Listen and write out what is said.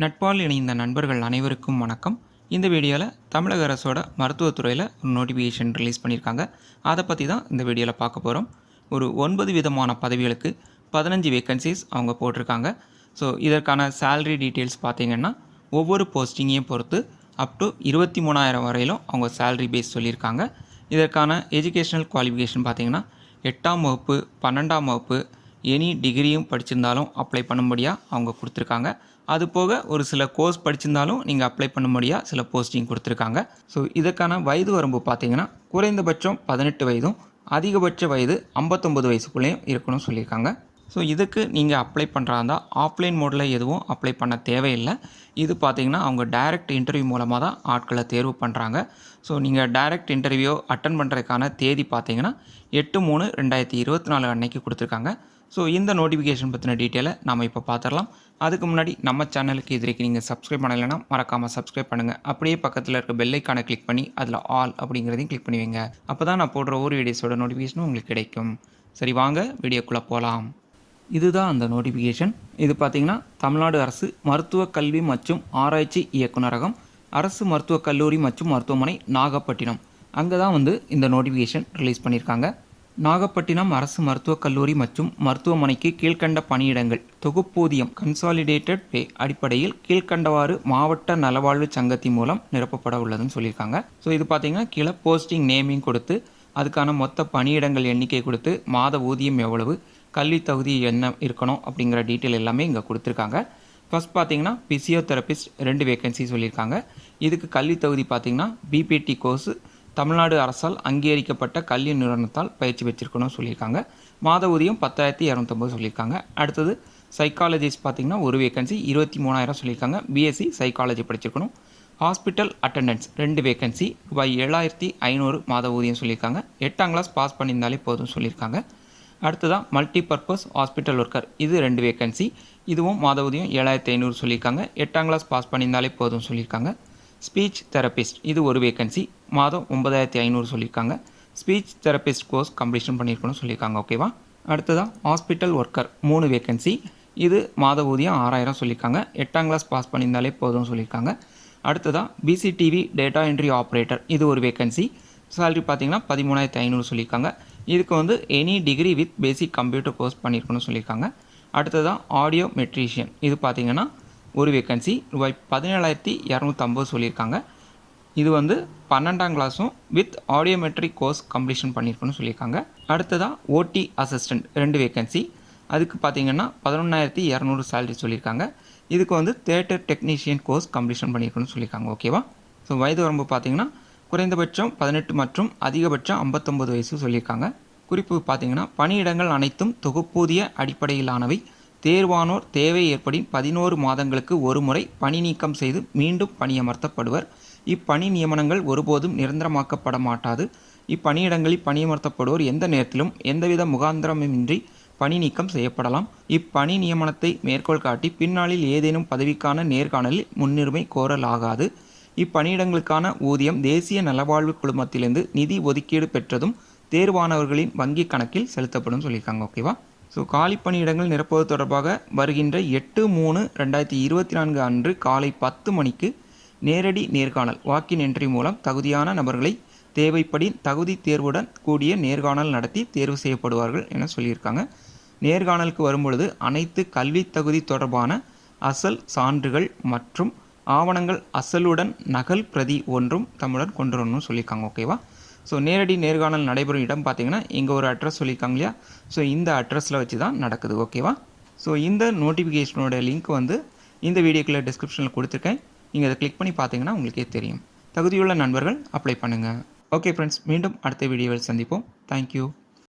நட்பால் இணைந்த நண்பர்கள் அனைவருக்கும் வணக்கம். இந்த வீடியோவில் தமிழக அரசோட மருத்துவத்துறையில் ஒரு நோட்டிஃபிகேஷன் ரிலீஸ் பண்ணியிருக்காங்க அதை பற்றி தான் இந்த வீடியோவில் பார்க்க போகிறோம் ஒரு ஒன்பது விதமான பதவிகளுக்கு பதினஞ்சு வேக்கன்சிஸ் அவங்க போட்டிருக்காங்க. ஸோ இதற்கான சேலரி டீட்டெயில்ஸ் பார்த்தீங்கன்னா ஒவ்வொரு போஸ்டிங்கையும் பொறுத்து அப் டு இருபத்தி மூணாயிரம் வரையிலும் அவங்க சேல்ரி பேஸ் சொல்லியிருக்காங்க. இதற்கான எஜுகேஷனல் குவாலிஃபிகேஷன் பார்த்திங்கன்னா எட்டாம் வகுப்பு பன்னெண்டாம் வகுப்பு எனி டிகிரியும் படிச்சிருந்தாலும் அப்ளை பண்ணும்படியாக அவங்க கொடுத்துருக்காங்க. அது போக ஒரு சில கோர்ஸ் படிச்சிருந்தாலும் நீங்கள் அப்ளை பண்ணும்படியாக சில போஸ்டிங் கொடுத்துருக்காங்க. ஸோ இதுக்கான வயது வரம்பு பார்த்தீங்கன்னா குறைந்தபட்சம் பதினெட்டு வயதும் அதிகபட்ச வயது ஐம்பத்தொம்பது வயசுக்குள்ளேயும் இருக்கணும்னு சொல்லியிருக்காங்க. ஸோ இதுக்கு நீங்கள் அப்ளை பண்ணுறாந்தா ஆஃப்லைன் மோடில் எதுவும் அப்ளை பண்ண தேவையில்லை. இது பார்த்தீங்கன்னா அவங்க டைரக்ட் இன்டர்வியூ மூலமாக தான் ஆட்களை தேர்வு பண்ணுறாங்க ஸோ நீங்கள் டைரக்ட் இன்டர்வியூ அட்டன் பண்ணுறதுக்கான தேதி பார்த்தீங்கன்னா எட்டு மூணு ரெண்டாயிரத்தி இருபத்தி நாலு அன்னைக்கு கொடுத்துருக்காங்க. ஸோ இந்த நோட்டிஃபிகேஷன் பற்றின டீட்டெயிலை நம்ம இப்போ பார்த்துடலாம் அதுக்கு முன்னாடி நம்ம சேனலுக்கு இது வரைக்கும் நீங்கள் சப்ஸ்கிரைப் பண்ணலைன்னா மறக்காமல் சப்ஸ்கிரைப் பண்ணுங்கள் அப்படியே பக்கத்தில் இருக்க பெல்லைக்கான கிளிக் பண்ணி அதில் ஆல் அப்படிங்கிறதையும் கிளிக் பண்ணுவீங்க அப்போ தான் நான் போடுற ஒவ்வொரு வீடியோஸோட நோட்டிஃபிகேஷனும் உங்களுக்கு கிடைக்கும். சரி வாங்க வீடியோக்குள்ளே போகலாம் இதுதான் அந்த நோட்டிஃபிகேஷன் இது பார்த்தீங்கன்னா தமிழ்நாடு அரசு மருத்துவக் கல்வி மற்றும் ஆராய்ச்சி இயக்குநரகம் அரசு மருத்துவக் கல்லூரி மற்றும் மருத்துவமனை நாகப்பட்டினம். அங்கே தான் வந்து இந்த நோட்டிஃபிகேஷன் ரிலீஸ் பண்ணியிருக்காங்க நாகப்பட்டினம் அரசு மருத்துவக் கல்லூரி மற்றும் மருத்துவமனைக்கு கீழ்க்கண்ட பணியிடங்கள். தொகுப்பூதியம் கன்சாலிடேட்டட் பே அடிப்படையில் கீழ்க்கண்டவாறு மாவட்ட நலவாழ்வு சங்கத்தின் மூலம் நிரப்பப்பட உள்ளதுன்னு சொல்லியிருக்காங்க. ஸோ இது பார்த்தீங்கன்னா கீழே போஸ்டிங் நேமிங் கொடுத்து அதுக்கான மொத்த பணியிடங்கள் எண்ணிக்கை கொடுத்து மாத ஊதியம் எவ்வளவு கல்வி தகுதி என்ன இருக்கணும் அப்படிங்கிற டீட்டெயில் எல்லாமே இங்கே கொடுத்துருக்காங்க. ஃபஸ்ட் பார்த்தீங்கன்னா பிசியோதெரபிஸ்ட் ரெண்டு வேகன்சி சொல்லியிருக்காங்க. இதுக்கு கல்வி தகுதி பார்த்தீங்கன்னா பிபிடி கோர்ஸு தமிழ்நாடு அரசால் அங்கீகரிக்கப்பட்ட கல்வி நிறுவனத்தால் பயிற்சி பெற்றிருக்கணும்னு சொல்லியிருக்காங்க. மாத ஊதியம் பத்தாயிரத்தி இரநூத்தொம்பது சொல்லியிருக்காங்க. அடுத்தது சைக்காலஜிஸ்ட் பார்த்தீங்கன்னா ஒரு வேகன்சி இருபத்தி மூணாயிரம் சொல்லியிருக்காங்க. பிஎஸ்சி சைக்காலஜி படிச்சிருக்கணும். ஹாஸ்பிட்டல் அட்டண்டன்ஸ் ரெண்டு வேகன்சி ரூபாய் ஏழாயிரத்தி ஐநூறு மாத ஊதியம் சொல்லியிருக்காங்க. எட்டாம் கிளாஸ் பாஸ் பண்ணியிருந்தாலே போதும் சொல்லியிருக்காங்க. அடுத்ததான் மல்டி பர்பஸ் ஹாஸ்பிட்டல் ஒர்க்கர் இது ரெண்டு வேகன்சி இதுவும் மாத ஊதியம் ஏழாயிரத்தி ஐநூறு சொல்லியிருக்காங்க. எட்டாம் கிளாஸ் பாஸ் பண்ணியிருந்தாலே போதும் சொல்லியிருக்காங்க. ஸ்பீச் தெரபிஸ்ட் இது ஒரு வேகன்சி மாதம் ஒன்பதாயிரத்தி ஐநூறு சொல்லியிருக்காங்க ஸ்பீச் தெரபிஸ்ட் கோர்ஸ் கம்ப்ளீஷன் பண்ணியிருக்கணும்னு சொல்லியிருக்காங்க ஓகேவா அடுத்ததாக ஹாஸ்பிட்டல் ஒர்க்கர் மூணு வேகன்சி இது மாத ஊதியம் ஆறாயிரம் சொல்லியிருக்காங்க எட்டாம் கிளாஸ் பாஸ் பண்ணியிருந்தாலே போதும் சொல்லியிருக்காங்க அடுத்ததாக பிசிடிவி டேட்டா என்ட்ரி ஆப்ரேட்டர் இது ஒரு வேகன்சி சேலரி பார்த்தீங்கன்னா பதிமூணாயிரத்தி ஐநூறு சொல்லியிருக்காங்க இதுக்கு வந்து any degree with basic computer course பண்ணியிருக்கணும்னு சொல்லியிருக்காங்க அடுத்ததான் ஆடியோ மெட்ரீஷியன் இது பார்த்திங்கன்னா ஒரு வேக்கன்சி ரூபாய் பதினேழாயிரத்தி இரநூத்தம்பது சொல்லியிருக்காங்க. இது வந்து பன்னெண்டாம் கிளாஸும் வித் ஆடியோமெட்ரிக் கோர்ஸ் கம்ப்ளீஷன் பண்ணியிருக்கணும்னு சொல்லியிருக்காங்க. அடுத்ததாக ஓடி அசிஸ்டன்ட் ரெண்டு வேக்கன்சி அதுக்கு பார்த்தீங்கன்னா பதினொன்றாயிரத்தி இரநூறு சேலரி சொல்லியிருக்காங்க. இதுக்கு வந்து தேட்டர் டெக்னீஷியன் கோர்ஸ் கம்ப்ளீஷன் பண்ணியிருக்கணும்னு சொல்லியிருக்காங்க ஓகேவா ஸோ வயது வரம்பு பார்த்தீங்கன்னா குறைந்தபட்சம் பதினெட்டு மற்றும் அதிகபட்சம் ஐம்பத்தொம்பது வயசு சொல்லியிருக்காங்க. குறிப்பு பார்த்தீங்கன்னா பணியிடங்கள் அனைத்தும் தொகுப்பூதிய அடிப்படையிலானவை. தேர்வானோர் தேவை ஏற்படின் பதினோரு மாதங்களுக்கு ஒரு முறை பணி நீக்கம் செய்து மீண்டும் பணியமர்த்தப்படுவர். இப்பணி நியமனங்கள் ஒருபோதும் நிரந்தரமாக்கப்பட மாட்டாது. இப்பணியிடங்களில் பணியமர்த்தப்படுவோர் எந்த நேரத்திலும் எந்தவித முகாந்திரமின்றி பணி நீக்கம் செய்யப்படலாம். இப்பணி நியமனத்தை மேற்கோள் காட்டி பின்னாளில் ஏதேனும் பதவிக்கான நேர்காணலில் முன்னுரிமை கோரலாகாது. இப்பணியிடங்களுக்கான ஊதியம் தேசிய நலவாழ்வு குழுமத்திலிருந்து நிதி ஒதுக்கீடு பெற்றதும் தேர்வானவர்களின் வங்கி கணக்கில் செலுத்தப்படும் சொல்லியிருக்காங்க ஓகேவா? ஸோ காலி பணியிடங்கள் நிரப்புவது தொடர்பாக வருகின்ற எட்டு மூணு ரெண்டாயிரத்தி இருபத்தி நான்கு அன்று காலை பத்து மணிக்கு நேரடி நேர்காணல் வாக்கின் என்ட்ரி மூலம் தகுதியான நபர்களை தேவைப்படி தகுதி தேர்வுடன் கூடிய நேர்காணல் நடத்தி தேர்வு செய்யப்படுவார்கள் என சொல்லியிருக்காங்க. நேர்காணலுக்கு வரும்பொழுது அனைத்து கல்வி தகுதி தொடர்பான அசல் சான்றுகள் மற்றும் ஆவணங்கள் அசலுடன் நகல் பிரதி ஒன்றும் தமிழன் கொண்டு வரணும்னு சொல்லியிருக்காங்க ஓகேவா ஸோ நேரடி நேர்காணல் நடைபெறும் இடம் பார்த்தீங்கன்னா இங்கே ஒரு அட்ரஸ் சொல்லியிருக்காங்க இல்லையா? ஸோ இந்த அட்ரஸில் வச்சு தான் நடக்குது ஓகேவா ஸோ இந்த நோட்டிஃபிகேஷனோட லிங்க் வந்து இந்த வீடியோக்குள்ள டிஸ்கிரிப்ஷனில் கொடுத்துருக்கேன். நீங்கள் அதை கிளிக் பண்ணி பார்த்தீங்கன்னா உங்களுக்கே தெரியும். தகுதியுள்ள நண்பர்கள் அப்ளை பண்ணுங்கள் ஓகே ஃப்ரெண்ட்ஸ் மீண்டும் அடுத்த வீடியோவில் சந்திப்போம். தேங்க்யூ